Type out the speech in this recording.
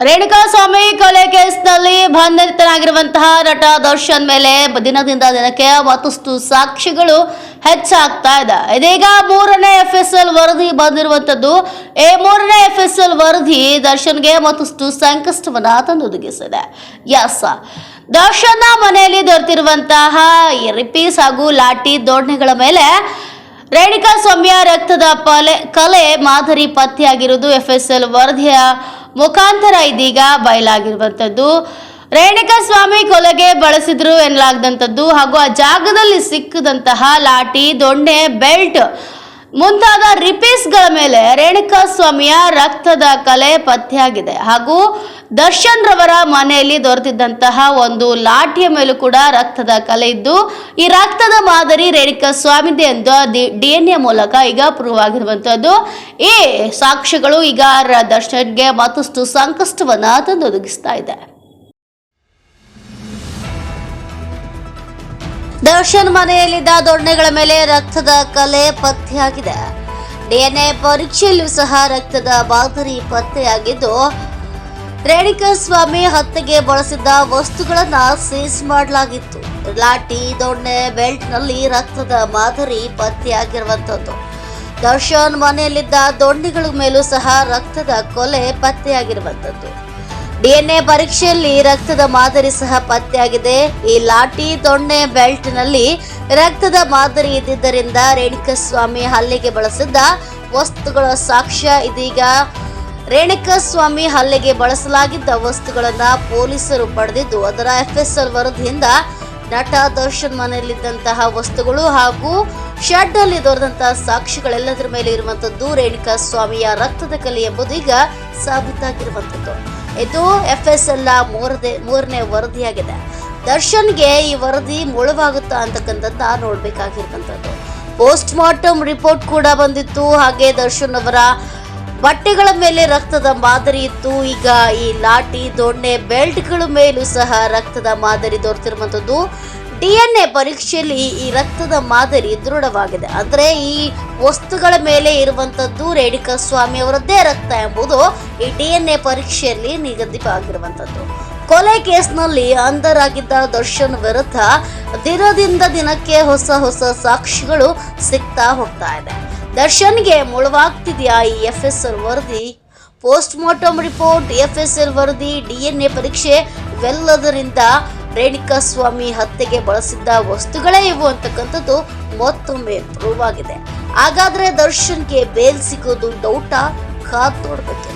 ರೇಣುಕಾಸ್ವಾಮಿ ಕೊಲೆ ಕೇಸ್ನಲ್ಲಿ ಬಂಧಿತನಾಗಿರುವಂತಹ ನಟ ದರ್ಶನ್ ಮೇಲೆ ದಿನದಿಂದ ದಿನಕ್ಕೆ ಮತ್ತಷ್ಟು ಸಾಕ್ಷಿಗಳು ಹೆಚ್ಚಾಗ್ತಾ ಇದೆ. ಇದೀಗ ಮೂರನೇ ಎಫ್ ಎಸ್ ಎಲ್ ವರದಿ ಬಂದಿರುವಂಥದ್ದು. ಈ ಮೂರನೇ ಎಫ್ ಎಸ್ ಎಲ್ ವರದಿ ದರ್ಶನ್ಗೆ ಮತ್ತಷ್ಟು ಸಂಕಷ್ಟವನ್ನ ತಂದೊದಗಿಸಿದೆ. ಎಸ್ ದರ್ಶನ್ ಮನೆಯಲ್ಲಿ ದೊರೆತಿರುವಂತಹ ರಿಪೀಸ್ ಹಾಗೂ ಲಾಠಿ ದೋಣೆಗಳ ಮೇಲೆ ರೇಣುಕಾ ಸ್ವಾಮಿಯ ರಕ್ತದ ಪಲೆ ಕಲೆ ಮಾದರಿ ಪತ್ತೆಯಾಗಿರುವುದು ಎಫ್ ಎಸ್ ಎಲ್ ವರದಿಯ ಮುಖಾಂತರ ಇದೀಗ ಬಯಲಾಗಿರುವಂಥದ್ದು. ರೇಣುಕಾ ಸ್ವಾಮಿ ಕೊಲೆಗೆ ಬಳಸಿದ್ರು ಎನ್ನಲಾಗದಂಥದ್ದು ಹಾಗೂ ಆ ಜಾಗದಲ್ಲಿ ಸಿಕ್ಕದಂತಹ ಲಾಠಿ, ದೊಣ್ಣೆ, ಬೆಲ್ಟ್ ಮುಂತಾದ ರಿಪೀಸ್ಗಳ ಮೇಲೆ ರೇಣುಕಾ ಸ್ವಾಮಿಯ ರಕ್ತದ ಕಲೆ ಪತ್ತೆಯಾಗಿದೆ. ಹಾಗೂ ದರ್ಶನ್ ರವರ ಮನೆಯಲ್ಲಿ ದೊರೆತಿದ್ದಂತಹ ಒಂದು ಲಾಠಿಯ ಮೇಲೂ ಕೂಡ ರಕ್ತದ ಕಲೆ ಇದ್ದು, ಈ ರಕ್ತದ ಮಾದರಿ ರೇಣುಕಾ ಸ್ವಾಮಿದೆ ಎಂದು ಡಿ ಎನ್ ಎ ಮೂಲಕ ಈಗ ಪ್ರೂವ್ ಆಗಿರುವಂತದ್ದು ಈ ಸಾಕ್ಷ್ಯಗಳು ಈಗ ದರ್ಶನ್ಗೆ ಮತ್ತಷ್ಟು ಸಂಕಷ್ಟವನ್ನ ತಂದೊದಗಿಸ್ತಾ ಇದೆ. ದರ್ಶನ್ ಮನೆಯಲ್ಲಿದ್ದ ದೊಣ್ಣೆಗಳ ಮೇಲೆ ರಕ್ತದ ಕಲೆ ಪತ್ತೆಯಾಗಿದೆ. ಡಿಎನ್ಎ ಪರೀಕ್ಷೆಯಲ್ಲೂ ಸಹ ರಕ್ತದ ಮಾದರಿ ಪತ್ತೆಯಾಗಿದ್ದು, ರೇಣಿಕಾ ಸ್ವಾಮಿ ಹತ್ಯೆಗೆ ಬಳಸಿದ್ದ ವಸ್ತುಗಳನ್ನ ಸೀಸ್ ಮಾಡಲಾಗಿತ್ತು. ಲಾಟಿ ದೊಣ್ಣೆ ಬೆಲ್ಟ್ನಲ್ಲಿ ರಕ್ತದ ಮಾದರಿ ಪತ್ತೆಯಾಗಿರುವಂಥದ್ದು. ದರ್ಶನ್ ಮನೆಯಲ್ಲಿದ್ದ ದೊಣ್ಣೆಗಳ ಮೇಲೂ ಸಹ ರಕ್ತದ ಕೊಲೆ ಪತ್ತೆಯಾಗಿರುವಂಥದ್ದು. ಡಿಎನ್ಎ ಪರೀಕ್ಷೆಯಲ್ಲಿ ರಕ್ತದ ಮಾದರಿ ಸಹ ಪತ್ತೆಯಾಗಿದೆ. ಈ ಲಾಠಿ ದೊಣ್ಣೆ ಬೆಲ್ಟ್ನಲ್ಲಿ ರಕ್ತದ ಮಾದರಿ ಇದ್ದಿದ್ದರಿಂದ ರೇಣುಕಸ್ವಾಮಿ ಹಲ್ಲೆಗೆ ಬಳಸಿದ್ದ ವಸ್ತುಗಳ ಸಾಕ್ಷ್ಯ ಇದೀಗ. ರೇಣುಕಸ್ವಾಮಿ ಹಲ್ಲೆಗೆ ಬಳಸಲಾಗಿದ್ದ ವಸ್ತುಗಳನ್ನ ಪೊಲೀಸರು ಪಡೆದಿದ್ದು, ಅದರ ಎಫ್ಎಸ್ಎಲ್ ವರದಿಯಿಂದ ನಟ ದರ್ಶನ್ ಮನೆಯಲ್ಲಿದ್ದಂತಹ ವಸ್ತುಗಳು ಹಾಗೂ ಶೆಡ್ ಅಲ್ಲಿ ದೊರೆದಂತಹ ಸಾಕ್ಷಿಗಳೆಲ್ಲದರ ಮೇಲೆ ಇರುವಂತದ್ದು ರೇಣುಕಾ ಸ್ವಾಮಿಯ ರಕ್ತದ ಕಲೆ ಎಂಬುದು ಈಗ ಸಾಬೀತಾಗಿರುವಂತದ್ದು. ಇದು ಎಫ್ ಎಸ್ ಎಲ್ ಮೂರದೇ, ಮೂರನೇ ವರದಿಯಾಗಿದೆ. ದರ್ಶನ್ಗೆ ಈ ವರದಿ ಮುಳುವಾಗುತ್ತಾ ಅಂತಕ್ಕಂಥದ್ದ ನೋಡ್ಬೇಕಾಗಿರ್ತಂಥದ್ದು ಪೋಸ್ಟ್ ಮಾರ್ಟಮ್ ರಿಪೋರ್ಟ್ ಕೂಡ ಬಂದಿತ್ತು, ಹಾಗೆ ದರ್ಶನ್ ಅವರ ಬಟ್ಟೆಗಳ ಮೇಲೆ ರಕ್ತದ ಮಾದರಿ ಇತ್ತು. ಈಗ ಈ ಲಾಠಿ, ದೊಣ್ಣೆ, ಬೆಲ್ಟ್ಗಳ ಮೇಲೂ ಸಹ ರಕ್ತದ ಮಾದರಿ ದೊರೆತಿರುವಂಥದ್ದು. ಡಿಎನ್ಎ ಪರೀಕ್ಷೆಯಲ್ಲಿ ಈ ರಕ್ತದ ಮಾದರಿ ದೃಢವಾಗಿದೆ. ಅಂದ್ರೆ ಈ ವಸ್ತುಗಳ ಮೇಲೆ ಇರುವಂತದ್ದು ರೇಣುಕಾ ಸ್ವಾಮಿ ಅವರದ್ದೇ ರಕ್ತ ಎಂಬುದು ಈ ಡಿಎನ್ಎ ಪರೀಕ್ಷೆಯಲ್ಲಿ ನಿಗದಿಪಾಗಿರುವಂತದ್ದು ಕೊಲೆ ಕೇಸ್ನಲ್ಲಿ ಅಂಧರಾಗಿದ್ದ ದರ್ಶನ್ ವಿರುದ್ಧ ದಿನದಿಂದ ದಿನಕ್ಕೆ ಹೊಸ ಹೊಸ ಸಾಕ್ಷಿಗಳು ಸಿಗ್ತಾ ಹೋಗ್ತಾ ಇದೆ. ದರ್ಶನ್ಗೆ ಮುಳುವಾಗ್ತಿದೆಯಾ ಈ ಎಫ್ ಎಸ್ ಎಲ್ ವರದಿ? Post mortem report F S L ವರದಿ, ಡಿಎನ್ಎ ಪರೀಕ್ಷೆ, ಇವೆಲ್ಲದರಿಂದ ರೇಣುಕಾ ಸ್ವಾಮಿ ಹತ್ಯೆಗೆ ಬಳಸಿದ್ದ ವಸ್ತುಗಳೇ ಇವು ಅಂತಕ್ಕಂಥದ್ದು ಮತ್ತೊಮ್ಮೆ ಪ್ರೂವ್ ಆಗಿದೆ. ಹಾಗಾದ್ರೆ ದರ್ಶನ್ಗೆ ಬೇಲ್ ಸಿಗೋದು ಡೌಟ ಕಾದ್ ನೋಡ್ಬೇಕು.